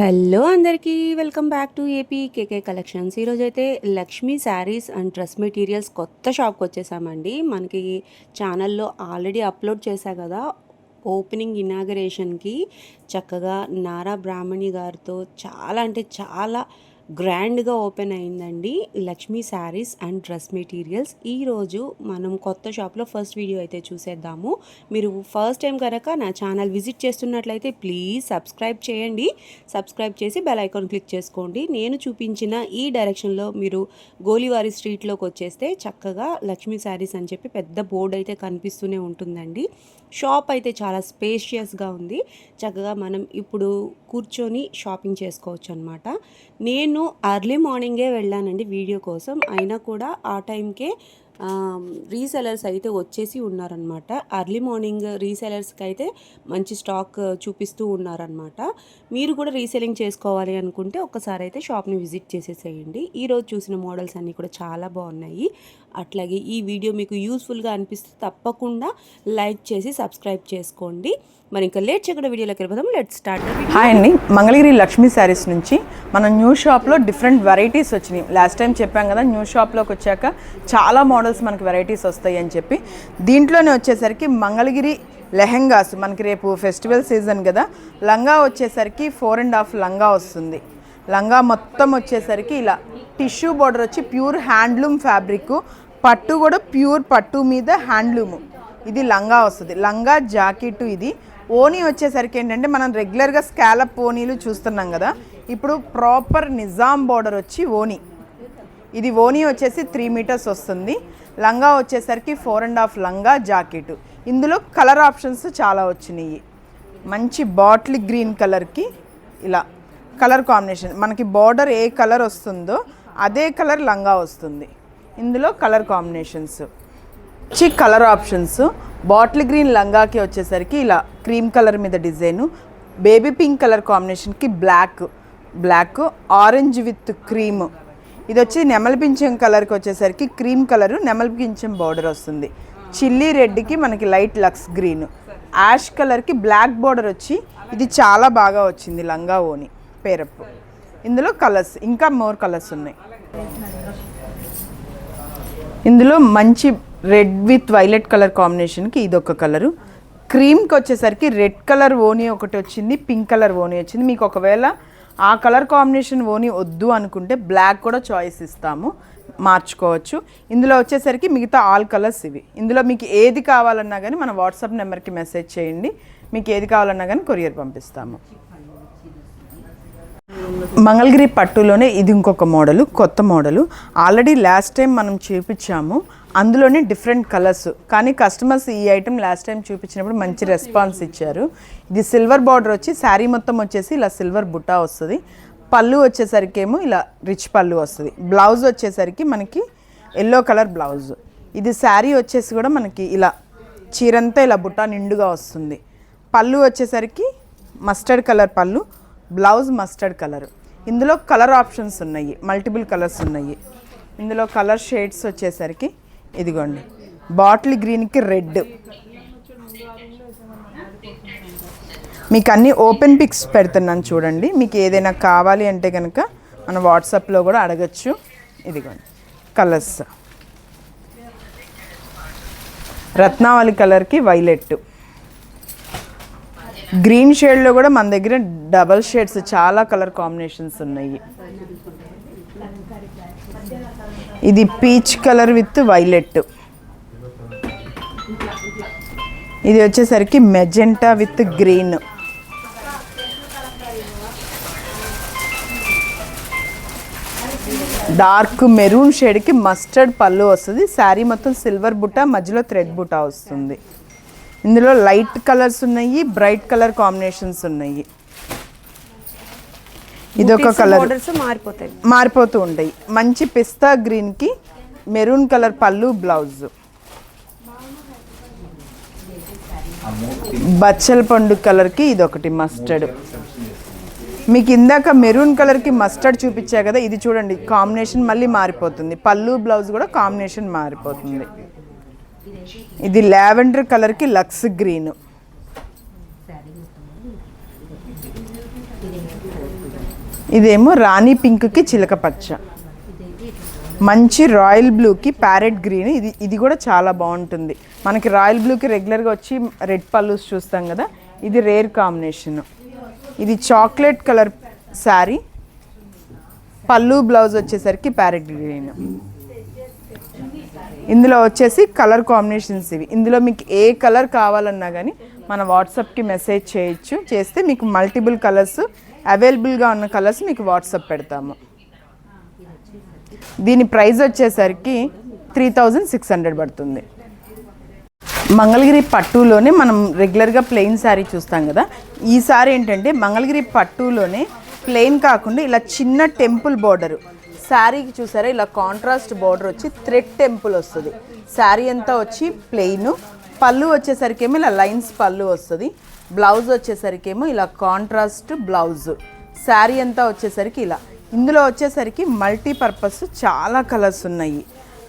Hello అందరికీ welcome back to AP KK collections. ఈరోజు అయితే Lakshmi sarees and dress materials కొత్త షాప్కి వచ్చేసామండి. మనకి ఛానల్లో ఆల్రెడీ అప్లోడ్ చేశా కదా ఓపెనింగ్ ఇనాగరేషన్కి చక్కగా నారా బ్రాహ్మణి గారితో చాలా అంటే చాలా గ్రాండ్గా ఓపెన్ అయిందండి Lakshmi sarees and dress materials. ఈరోజు మనం కొత్త షాప్లో ఫస్ట్ వీడియో అయితే చూసేద్దాము. మీరు ఫస్ట్ టైం కనుక నా ఛానల్ విజిట్ చేస్తున్నట్లయితే ప్లీజ్ సబ్స్క్రైబ్ చేయండి. సబ్స్క్రైబ్ చేసి బెల్ ఐకాన్ క్లిక్ చేసుకోండి. నేను చూపించిన ఈ డైరెక్షన్లో మీరు గోలివారి స్ట్రీట్లోకి వచ్చేస్తే చక్కగా లక్ష్మీ శారీస్ అని చెప్పి పెద్ద బోర్డు అయితే కనిపిస్తూనే ఉంటుందండి. షాప్ అయితే చాలా స్పేషియస్గా ఉంది. చక్కగా మనం ఇప్పుడు కూర్చొని షాపింగ్ చేసుకోవచ్చు అనమాట నేను అర్లీ మార్నింగే వెళ్ళానండి వీడియో కోసం. అయినా కూడా ఆ టైంకే రీసెలర్స్ అయితే వచ్చేసి ఉన్నారనమాట. అర్లీ మార్నింగ్ రీసెలర్స్కి అయితే మంచి స్టాక్ చూపిస్తూ ఉన్నారనమాట. మీరు కూడా రీసెలింగ్ చేసుకోవాలి అనుకుంటే ఒక్కసారి అయితే షాప్ని విజిట్ చేసేసేయండి. ఈరోజు చూసిన మోడల్స్ అన్నీ కూడా చాలా బాగున్నాయి. అట్లాగే ఈ వీడియో మీకు యూస్ఫుల్గా అనిపిస్తే తప్పకుండా లైక్ చేసి సబ్స్క్రైబ్ చేసుకోండి. మరి ఇంకా లేట్ చేయకుండా వీడియోలోకి వెళ్ళిపోదాం. లెట్ స్టార్ట్ హాయ్ అండి. మంగళగిరి లక్ష్మీ శారీస్ నుంచి మన న్యూ షాప్లో డిఫరెంట్ వెరైటీస్ వచ్చినాయి. లాస్ట్ టైం చెప్పాం కదా న్యూ షాప్లోకి వచ్చాక చాలా మోడల్స్ మనకి వెరైటీస్ వస్తాయి అని చెప్పి. దీంట్లోనే వచ్చేసరికి మంగళగిరి లెహెంగాస్ మనకి రేపు ఫెస్టివల్ సీజన్ కదా లంగా వచ్చేసరికి ఫోర్ అండ్ హాఫ్ లంగా వస్తుంది. లంగా మొత్తం వచ్చేసరికి ఇలా టిష్యూ బార్డర్ వచ్చి ప్యూర్ హ్యాండ్లూమ్ ఫ్యాబ్రిక్ పట్టు కూడా ప్యూర్ పట్టు మీద హ్యాండ్లూమ్. ఇది లంగా వస్తుంది. లంగా జాకెట్ ఇది. ఓనీ వచ్చేసరికి ఏంటంటే మనం రెగ్యులర్గా స్కాలప్ ఓనీలు చూస్తున్నాం కదా ఇప్పుడు ప్రాపర్ నిజాం బార్డర్ వచ్చి ఓనీ. ఇది ఓనీ వచ్చేసి త్రీ మీటర్స్ వస్తుంది. లంగా వచ్చేసరికి ఫోర్ అండ్ హాఫ్ లంగా జాకెట్. ఇందులో కలర్ ఆప్షన్స్ చాలా వచ్చినాయి. మంచి బాటిల్ గ్రీన్ కలర్కి ఇలా కలర్ కాంబినేషన్. మనకి బార్డర్ ఏ కలర్ వస్తుందో అదే కలర్ లంగా వస్తుంది. ఇందులో కలర్ కాంబినేషన్స్. వచ్చి కలర్ ఆప్షన్స్. బాటిల్ గ్రీన్ లంగాకి వచ్చేసరికి ఇలా క్రీమ్ కలర్ మీద డిజైను. బేబీ పింక్ కలర్ కాంబినేషన్కి black. Black orange with cream. ఇది వచ్చి నెమలి పింఛం కలర్కి వచ్చేసరికి క్రీమ్ కలరు నెమలి పింఛం బార్డర్ వస్తుంది. చిల్లీ రెడ్కి మనకి లైట్ లక్స్ గ్రీన్. యాష్ కలర్కి బ్లాక్ బార్డర్ వచ్చి ఇది చాలా బాగా వచ్చింది లంగా ఓని. పేరప్పు ఇందులో కలర్స్ ఇంకా మోర్ కలర్స్ ఉన్నాయి. ఇందులో మంచి రెడ్ విత్ వైలెట్ కలర్ కాంబినేషన్కి ఇది ఒక కలరు. క్రీమ్కి వచ్చేసరికి రెడ్ కలర్ ఓనీ ఒకటి వచ్చింది పింక్ కలర్ ఓనీ వచ్చింది. మీకు ఒకవేళ ఆ కలర్ కాంబినేషన్ ఓనీ వద్దు అనుకుంటే బ్లాక్ కూడా చాయిస్ ఇస్తాము. మార్చుకోవచ్చు. ఇందులో వచ్చేసరికి మిగతా ఆల్ కలర్స్ ఇవి. ఇందులో మీకు ఏది కావాలన్నా కానీ మన వాట్సాప్ నెంబర్కి మెసేజ్ చేయండి. మీకు ఏది కావాలన్నా కానీ కొరియర్ పంపిస్తాము. మంగళగిరి పట్టులోనే ఇది ఇంకొక మోడలు కొత్త మోడలు. ఆల్రెడీ లాస్ట్ టైం మనం చూపించాము. అందులోనే డిఫరెంట్ కలర్స్ కానీ కస్టమర్స్ ఈ ఐటెం లాస్ట్ టైం చూపించినప్పుడు మంచి రెస్పాన్స్ ఇచ్చారు. ఇది సిల్వర్ బార్డర్ వచ్చి శారీ మొత్తం వచ్చేసి ఇలా సిల్వర్ బుట్టా వస్తుంది. పళ్ళు వచ్చేసరికి ఏమో ఇలా రిచ్ పళ్ళు వస్తుంది. బ్లౌజ్ వచ్చేసరికి మనకి ఎల్లో కలర్ బ్లౌజ్ ఇది శారీ వచ్చేసి కూడా మనకి ఇలా చీరంతా ఇలా బుట్టా నిండుగా వస్తుంది. పళ్ళు వచ్చేసరికి మస్టర్డ్ కలర్ పళ్ళు. Blouse mustard colour. ఇందులో కలర్ ఆప్షన్స్ ఉన్నాయి మల్టిపుల్ కలర్స్ ఉన్నాయి. ఇందులో కలర్ షేడ్స్ వచ్చేసరికి ఇదిగోండి బాటిల్ గ్రీన్కి రెడ్. మీకు అన్ని ఓపెన్ పిక్స్ పెడుతున్నాను చూడండి మీకు ఏదైనా కావాలి అంటే కనుక మన వాట్సాప్లో కూడా అడగచ్చు. ఇదిగోండి కలర్స్. రత్నావళి కలర్కి వైలెట్. గ్రీన్ షేడ్లో కూడా మన దగ్గర డబల్ షేడ్స్ చాలా కలర్ కాంబినేషన్స్ ఉన్నాయి. ఇది పీచ్ కలర్ విత్ వైలెట్. ఇది వచ్చేసరికి magenta with green. Dark maroon షేడ్కి mustard పళ్ళు వస్తుంది. శారీ మొత్తం సిల్వర్ బుట్ట మధ్యలో థ్రెడ్ బుట్ట వస్తుంది. ఇందులో లైట్ కలర్స్ ఉన్నాయి బ్రైట్ కలర్ కాంబినేషన్స్ ఉన్నాయి. ఇదొక కలర్. మారిపోతాయి. మారిపోతూ ఉంటాయి. మంచి పిస్తా గ్రీన్కి మెరూన్ కలర్ పళ్ళు బ్లౌజ్. బచ్చల పండు కలర్కి ఇదొకటి మస్టర్డ్. మీకు ఇందాక మెరూన్ కలర్కి మస్టర్డ్ చూపించా కదా ఇది చూడండి కాంబినేషన్ మళ్ళీ మారిపోతుంది. పళ్ళు బ్లౌజ్ కూడా కాంబినేషన్ మారిపోతుంది. ఇది లావెండర్ కలర్కి లక్స్ గ్రీన్. ఇదేమో రాణి పింక్కి చిలక పచ్చ. మంచి రాయల్ బ్లూకి ప్యారెట్ గ్రీన్. ఇది ఇది కూడా చాలా బాగుంటుంది. మనకి రాయల్ బ్లూకి రెగ్యులర్గా వచ్చి రెడ్ పల్లూస్ చూస్తాం కదా ఇది రేర్ కాంబినేషన్. ఇది చాక్లెట్ కలర్ శారీ. పళ్ళు బ్లౌజ్ వచ్చేసరికి ప్యారెట్ గ్రీన్. ఇందులో వచ్చేసి కలర్ కాంబినేషన్స్ ఇవి. ఇందులో మీకు ఏ కలర్ కావాలన్నా కానీ మన వాట్సాప్కి మెసేజ్ చేయొచ్చు. చేస్తే మీకు మల్టిపుల్ కలర్స్ అవైలబుల్గా ఉన్న కలర్స్ మీకు వాట్సాప్ పెడతాము. దీని ప్రైస్ వచ్చేసరికి త్రీ థౌజండ్ సిక్స్ హండ్రెడ్ పడుతుంది. మంగళగిరి పట్టులోనే మనం రెగ్యులర్గా ప్లెయిన్ శారీ చూస్తాం కదా. ఈ సారీ ఏంటంటే మంగళగిరి పట్టులోనే ప్లెయిన్ కాకుండా ఇలా చిన్న టెంపుల్ బార్డరు శారీకి చూసారా ఇలా కాంట్రాస్ట్ బార్డర్ వచ్చి థ్రెడ్ టెంపుల్ వస్తుంది. శారీ అంతా వచ్చి ప్లెయిన్ పళ్ళు వచ్చేసరికి ఏమో ఇలా లైన్స్ పళ్ళు వస్తుంది. బ్లౌజ్ వచ్చేసరికేమో ఇలా కాంట్రాస్ట్ బ్లౌజ్ శారీ అంతా వచ్చేసరికి ఇలా. ఇందులో వచ్చేసరికి మల్టీపర్పస్ చాలా కలర్స్ ఉన్నాయి.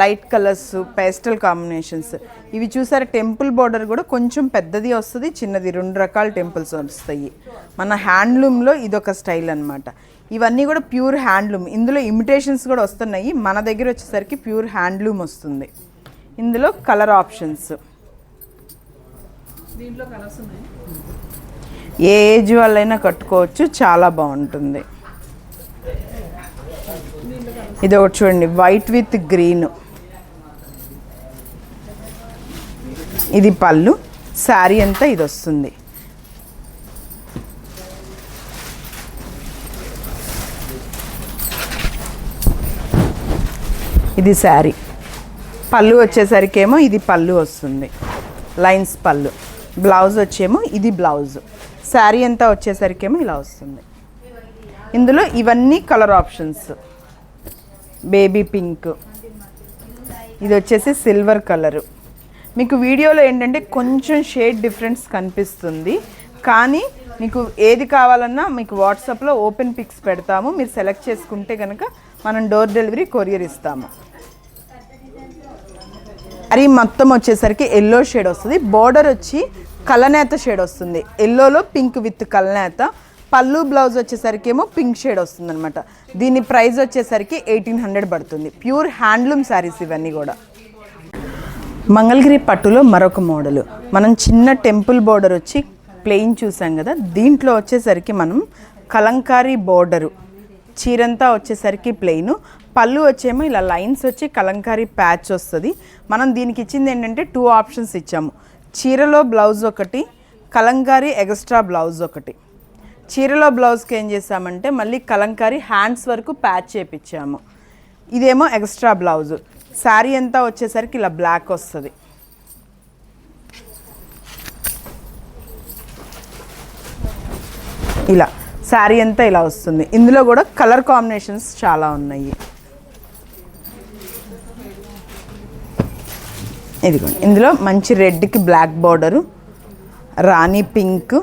Light colours pastel combinations. ఇవి చూసారా టెంపుల్ బార్డర్ కూడా కొంచెం పెద్దది వస్తుంది చిన్నది. రెండు రకాల టెంపుల్స్ వస్తాయి. మన హ్యాండ్లూమ్లో ఇదొక స్టైల్ అన్నమాట. ఇవన్నీ కూడా ప్యూర్ హ్యాండ్లూమ్. ఇందులో ఇమిటేషన్స్ కూడా వస్తున్నాయి. మన దగ్గర వచ్చేసరికి ప్యూర్ హ్యాండ్లూమ్ వస్తుంది. ఇందులో కలర్ ఆప్షన్స్. ఏ ఏజ్ వాళ్ళైనా కట్టుకోవచ్చు. చాలా బాగుంటుంది. ఇది ఒకటి చూడండి. White with green. ఇది పళ్ళు శారీ అంతా ఇది వస్తుంది ఇది శారీ. పళ్ళు వచ్చేసరికేమో ఇది పళ్ళు వస్తుంది. లైన్స్ పళ్ళు. బ్లౌజ్ వచ్చేమో ఇది బ్లౌజ్. శారీ అంతా వచ్చేసరికేమో ఇలా వస్తుంది. ఇందులో ఇవన్నీ కలర్ ఆప్షన్స్. Baby pink. ఇది వచ్చేసి సిల్వర్ కలరు. మీకు వీడియోలో ఏంటంటే కొంచెం షేడ్ డిఫరెన్స్ కనిపిస్తుంది. కానీ మీకు ఏది కావాలన్నా మీకు వాట్సాప్లో ఓపెన్ పిక్స్ పెడతాము. మీరు సెలెక్ట్ చేసుకుంటే కనుక మనం డోర్ డెలివరీ కొరియర్ ఇస్తాము. అరే మొత్తం వచ్చేసరికి ఎల్లో షేడ్ వస్తుంది. బోర్డర్ వచ్చి కలనేత షేడ్ వస్తుంది. ఎల్లోలో పింక్ విత్ కలనేత పళ్ళు బ్లౌజ్ వచ్చేసరికి ఏమో పింక్ షేడ్ వస్తుంది అనమాట దీని ప్రైస్ వచ్చేసరికి ఎయిటీన్ హండ్రెడ్ పడుతుంది. ప్యూర్ హ్యాండ్లూమ్ శారీస్ ఇవన్నీ కూడా. మంగళగిరి పట్టులో మరొక మోడలు. మనం చిన్న టెంపుల్ బోర్డర్ వచ్చి ప్లెయిన్ చూసాం కదా దీంట్లో వచ్చేసరికి మనం కలంకారీ బోర్డరు. చీరంతా వచ్చేసరికి ప్లెయిన్ పళ్ళు వచ్చేమో ఇలా లైన్స్ వచ్చి కలంకారీ ప్యాచ్ వస్తుంది. మనం దీనికి ఇచ్చింది ఏంటంటే టూ ఆప్షన్స్ ఇచ్చాము. చీరలో బ్లౌజ్ ఒకటి కలంకారీ ఎక్స్ట్రా బ్లౌజ్ ఒకటి. చీరలో బ్లౌజ్కి ఏం చేసామంటే మళ్ళీ కలంకారీ హ్యాండ్స్ వరకు ప్యాచ్ చేపించాము ఇదేమో ఎక్స్ట్రా బ్లౌజ్. శారీ అంతా వచ్చేసరికి ఇలా బ్లాక్ వస్తుంది. ఇలా శారీ అంతా ఇలా వస్తుంది. ఇందులో కూడా కలర్ కాంబినేషన్స్ చాలా ఉన్నాయి. ఇదిగోండి. ఇందులో మంచి రెడ్కి black border rani pink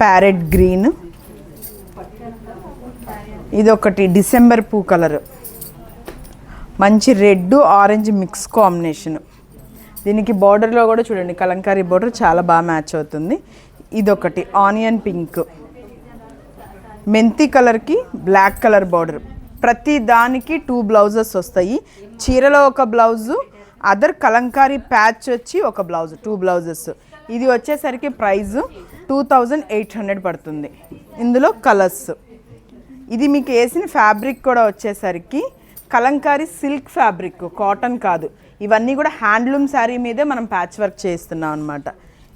parrot green. ఇది ఒకటి డిసెంబర్ పూ కలర్. మంచి రెడ్ ఆరెంజ్ మిక్స్ కాంబినేషన్. దీనికి బార్డర్లో కూడా చూడండి కలంకారీ బార్డర్ చాలా బాగా మ్యాచ్ అవుతుంది. ఇదొకటి ఆనియన్ పింక్. మెంతి కలర్కి బ్లాక్ కలర్ బార్డర్. ప్రతి దానికి టూ బ్లౌజెస్ వస్తాయి. చీరలో ఒక బ్లౌజు అదర్ కలంకారీ ప్యాచ్ వచ్చి ఒక బ్లౌజ్ టూ బ్లౌజెస్. ఇది వచ్చేసరికి price two thousand eight hundred పడుతుంది. ఇందులో కలర్స్. ఇది మీకు వేసిన ఫ్యాబ్రిక్ కూడా వచ్చేసరికి కలంకారీ సిల్క్ ఫ్యాబ్రిక్ కాటన్ కాదు. ఇవన్నీ కూడా హ్యాండ్లూమ్ శారీ మీదే మనం ప్యాచ్ వర్క్ చేస్తున్నాం అనమాట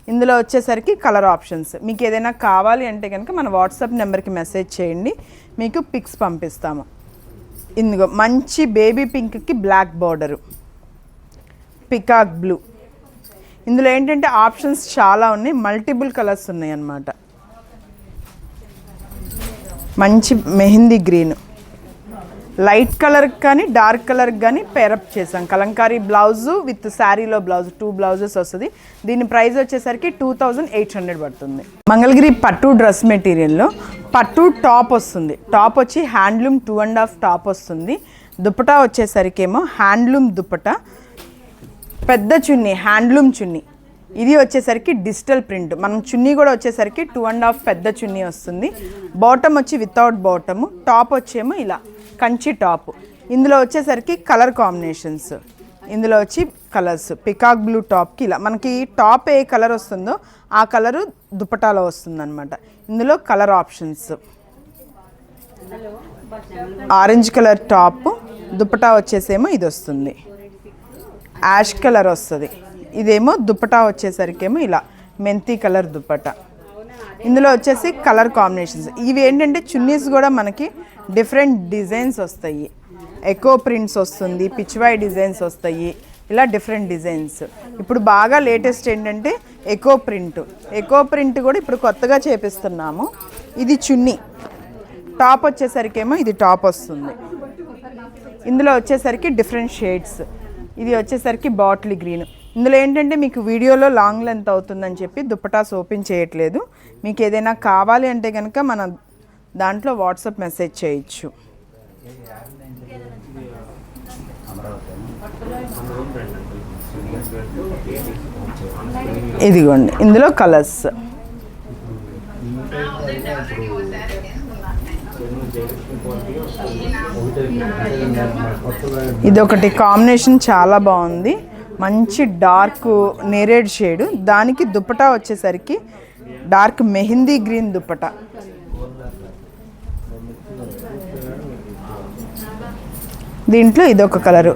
ఇందులో వచ్చేసరికి కలర్ ఆప్షన్స్. మీకు ఏదైనా కావాలి అంటే కనుక మన వాట్సాప్ నెంబర్కి మెసేజ్ చేయండి. మీకు పిక్స్ పంపిస్తాము. ఇందుగో మంచి బేబీ పింక్కి బ్లాక్ బార్డరు. Peacock blue. ఇందులో ఏంటంటే ఆప్షన్స్ చాలా ఉన్నాయి. మల్టిపుల్ కలర్స్ ఉన్నాయి అన్నమాట. మంచి మెహందీ గ్రీన్. లైట్ కలర్ కానీ డార్క్ కలర్ కానీ పేరప్ చేసాం కలంకారీ బ్లౌజ్ విత్ శారీలో బ్లౌజ్ టూ బ్లౌజెస్ వస్తుంది. దీని ప్రైస్ వచ్చేసరికి టూ థౌజండ్ ఎయిట్ హండ్రెడ్ పడుతుంది. మంగళగిరి పట్టు డ్రెస్ మెటీరియల్లో పట్టు టాప్ వస్తుంది. టాప్ వచ్చి handloom two and half top వస్తుంది. దుప్పటా వచ్చేసరికి ఏమో హ్యాండ్లూమ్ దుప్పట పెద్ద చున్నీ హ్యాండ్లూమ్ చున్నీ. ఇది వచ్చేసరికి డిజిటల్ ప్రింట్. మనం చున్నీ కూడా వచ్చేసరికి టూ అండ్ హాఫ్ పెద్ద చున్నీ వస్తుంది. బాటమ్ వచ్చి వితౌట్ బాటమ్ టాప్ వచ్చేమో ఇలా. కంచి టాప్. ఇందులో వచ్చేసరికి కలర్ కాంబినేషన్స్. ఇందులో వచ్చి కలర్స్ పికాక్ బ్లూ టాప్కి ఇలా. మనకి టాప్ ఏ కలర్ వస్తుందో ఆ కలరు దుపటాలో వస్తుందన్నమాట. ఇందులో colour options. Orange colour top dupatta వచ్చేసేమో ఇది వస్తుంది. యాష్ కలర్ వస్తుంది. ఇదేమో దుపటా వచ్చేసరికేమో ఇలా. మెంతి కలర్ దుపటా. ఇందులో వచ్చేసి కలర్ కాంబినేషన్స్. ఇవి ఏంటంటే చున్నీస్ కూడా మనకి డిఫరెంట్ డిజైన్స్ వస్తాయి. ఎకో ప్రింట్స్ వస్తుంది పిచ్వాయ్ డిజైన్స్ వస్తాయి. ఇలా డిఫరెంట్ డిజైన్స్. ఇప్పుడు బాగా లేటెస్ట్ ఏంటంటే ఎకో ప్రింట్. ఎకో ప్రింట్ కూడా ఇప్పుడు కొత్తగా చేపిస్తున్నాము. ఇది చున్నీ. టాప్ వచ్చేసరికేమో ఇది టాప్ వస్తుంది. ఇందులో వచ్చేసరికి డిఫరెంట్ షేడ్స్. ఇది వచ్చేసరికి బాటిల్ గ్రీన్. ఇందులో ఏంటంటే మీకు వీడియోలో లాంగ్ లెంత్ అవుతుందని చెప్పి దుప్పటాస్ ఓపెన్ చేయట్లేదు. మీకు ఏదైనా కావాలి అంటే కనుక మన దాంట్లో వాట్సాప్ మెసేజ్ చేయొచ్చు. ఇదిగోండి ఇందులో కలర్స్. ఇది ఒకటి కాంబినేషన్ చాలా బాగుంది. మంచి డార్క్ నేరేడ్ షేడ్. దానికి దుపటా వచ్చేసరికి డార్క్ మెహందీ గ్రీన్ దుప్పట. దీంట్లో ఇదొక కలరు.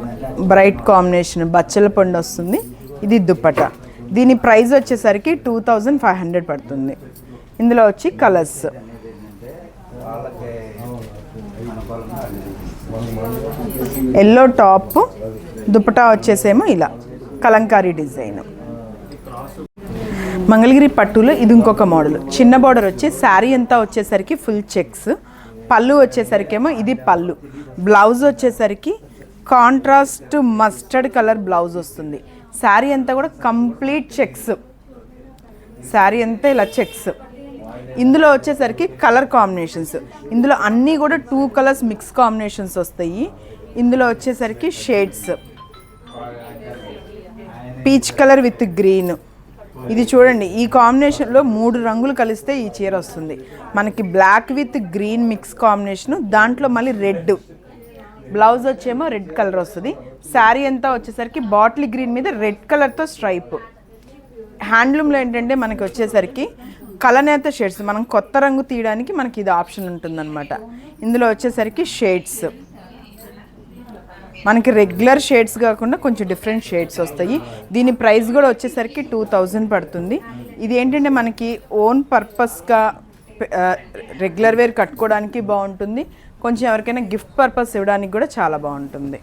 బ్రైట్ కాంబినేషన్ బచ్చల పండు వస్తుంది. ఇది దుప్పట. దీని ప్రైస్ వచ్చేసరికి టూ థౌజండ్ ఫైవ్ హండ్రెడ్ పడుతుంది. ఇందులో వచ్చి కలర్స్. ఎల్లో టాప్ దుపటా వచ్చేసేమో ఇలా. కలంకారీ డిజైన్. మంగళగిరి పట్టులో ఇది ఇంకొక మోడల్. చిన్న బార్డర్ వచ్చి శారీ అంతా వచ్చేసరికి ఫుల్ చెక్స్ పళ్ళు వచ్చేసరికేమో ఇది పళ్ళు. బ్లౌజ్ వచ్చేసరికి కాంట్రాస్ట్ మస్టర్డ్ కలర్ బ్లౌజ్ వస్తుంది. శారీ అంతా కూడా కంప్లీట్ చెక్స్ శారీ అంతా ఇలా చెక్స్ ఇందులో వచ్చేసరికి కలర్ కాంబినేషన్స్ ఇందులో అన్నీ కూడా టూ కలర్స్ మిక్స్ కాంబినేషన్స్ వస్తాయి. ఇందులో వచ్చేసరికి shades peach colour with green ఇది చూడండి ఈ కాంబినేషన్లో మూడు రంగులు కలిస్తే ఈ చీర వస్తుంది. మనకి black with green mix combination దాంట్లో మళ్ళీ రెడ్ బ్లౌజ్ వచ్చేమో రెడ్ కలర్ వస్తుంది. శారీ అంతా వచ్చేసరికి బాటిల్ గ్రీన్ మీద రెడ్ కలర్తో స్ట్రైప్ హ్యాండ్లూమ్లో ఏంటంటే మనకి వచ్చేసరికి కలనేత షేడ్స్ మనం కొత్త రంగు తీయడానికి మనకి ఇది ఆప్షన్ ఉంటుందన్నమాట. ఇందులో వచ్చేసరికి షేడ్స్ మనకి రెగ్యులర్ షేడ్స్ కాకుండా కొంచెం డిఫరెంట్ షేడ్స్ వస్తాయి. దీని ప్రైస్ కూడా వచ్చేసరికి టూ థౌజండ్ పడుతుంది. ఇది ఏంటంటే మనకి ఓన్ పర్పస్గా రెగ్యులర్ వేర్ కట్టుకోవడానికి బాగుంటుంది. కొంచెం ఎవరికైనా గిఫ్ట్ పర్పస్ ఇవ్వడానికి కూడా చాలా బాగుంటుంది.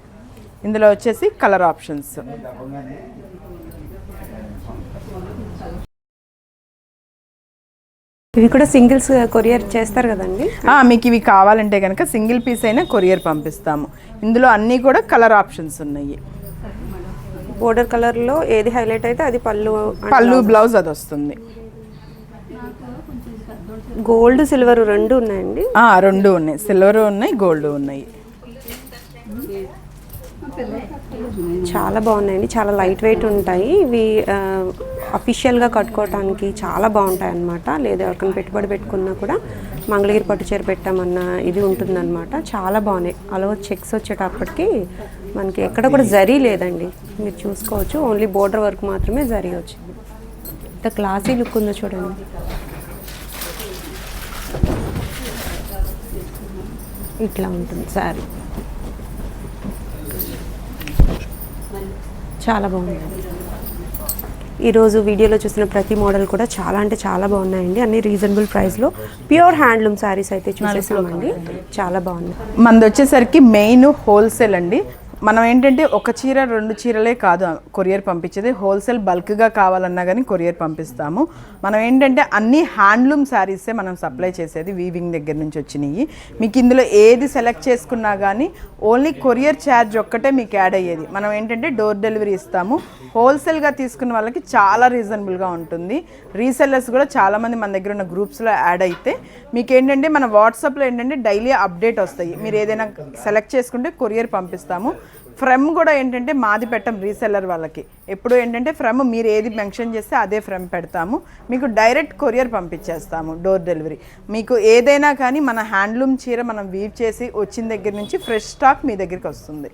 ఇందులో వచ్చేసి కలర్ ఆప్షన్స్ ఇవి కూడా సింగిల్స్ కొరియర్ చేస్తారు కదండి? ఆ, మీకు ఇవి కావాలంటే కనుక సింగిల్ పీస్ అయినా కొరియర్ పంపిస్తాము. ఇందులో అన్నీ కూడా కలర్ ఆప్షన్స్ ఉన్నాయి. బోర్డర్ కలర్లో ఏది హైలైట్ అయితే అది పళ్ళు పళ్ళు బ్లౌజ్. అది వస్తుంది గోల్డ్ సిల్వర్ రెండు ఉన్నాయండి? ఆ, రెండు ఉన్నాయి. సిల్వర్ ఉన్నాయి గోల్డ్ ఉన్నాయి. చాలా బాగున్నాయండి. చాలా లైట్ వెయిట్ ఉంటాయి. ఇవి అఫీషియల్గా కట్టుకోవటానికి చాలా బాగుంటాయి అన్నమాట. లేదా ఎవరికైనా పెట్టుబడి పెట్టుకున్నా కూడా మంగళగిరి పట్టు చీర పెట్టామన్న ఇది ఉంటుందన్నమాట. చాలా బాగున్నాయి. అలా చెక్స్ వచ్చేటప్పటికి మనకి ఎక్కడ కూడా జరీ లేదండి. మీరు చూసుకోవచ్చు. ఓన్లీ బోర్డర్ వర్క్ మాత్రమే జరీ వచ్చింది. ఇంత క్లాసీ లుక్ ఉందో చూడండి. ఇట్లా ఉంటుంది సారీ. చాలా బాగుంది. ఈరోజు వీడియోలో చూసిన ప్రతి మోడల్ కూడా చాలా అంటే చాలా బాగున్నాయండి. అన్ని రీజనబుల్ ప్రైస్లో ప్యూర్ హ్యాండ్లూమ్ శారీస్ అయితే చూసేసామండి. చాలా బాగుంది. మనది వచ్చేసరికి మెయిన్ హోల్సేల్ అండి. మనం ఏంటంటే ఒక చీర రెండు చీరలే కాదు కొరియర్ పంపించేది. హోల్సేల్ బల్క్గా కావాలన్నా కానీ కొరియర్ పంపిస్తాము. మనం ఏంటంటే అన్ని హ్యాండ్లూమ్ శారీసే మనం సప్లై చేసేది వీవింగ్ దగ్గర నుంచి వచ్చినాయి. మీకు ఇందులో ఏది సెలెక్ట్ చేసుకున్నా కానీ ఓన్లీ కొరియర్ ఛార్జ్ ఒక్కటే మీకు యాడ్ అయ్యేది. మనం ఏంటంటే డోర్ డెలివరీ ఇస్తాము. హోల్సేల్గా తీసుకున్న వాళ్ళకి చాలా రీజనబుల్గా ఉంటుంది. రీసెల్లర్స్ కూడా చాలామంది మన దగ్గర ఉన్న గ్రూప్స్లో యాడ్ అయితే మీకు ఏంటంటే మన వాట్సాప్లో ఏంటంటే డైలీ అప్డేట్ వస్తాయి. మీరు ఏదైనా సెలెక్ట్ చేసుకుంటే కొరియర్ పంపిస్తాము. ఫ్రమ్ కూడా ఏంటంటే మాది పెట్టం రీసెల్లర్ వాళ్ళకి. ఎప్పుడు ఏంటంటే ఫ్రమ్ మీరు ఏది మెన్షన్ చేస్తే అదే ఫ్రమ్ పెడతాము. మీకు డైరెక్ట్ కొరియర్ పంపించేస్తాము డోర్ డెలివరీ మీకు ఏదైనా కానీ మన హ్యాండ్లూమ్ చీర మనం వీవ్ చేసి వచ్చిన దగ్గర నుంచి ఫ్రెష్ స్టాక్ మీ దగ్గరికి వస్తుంది.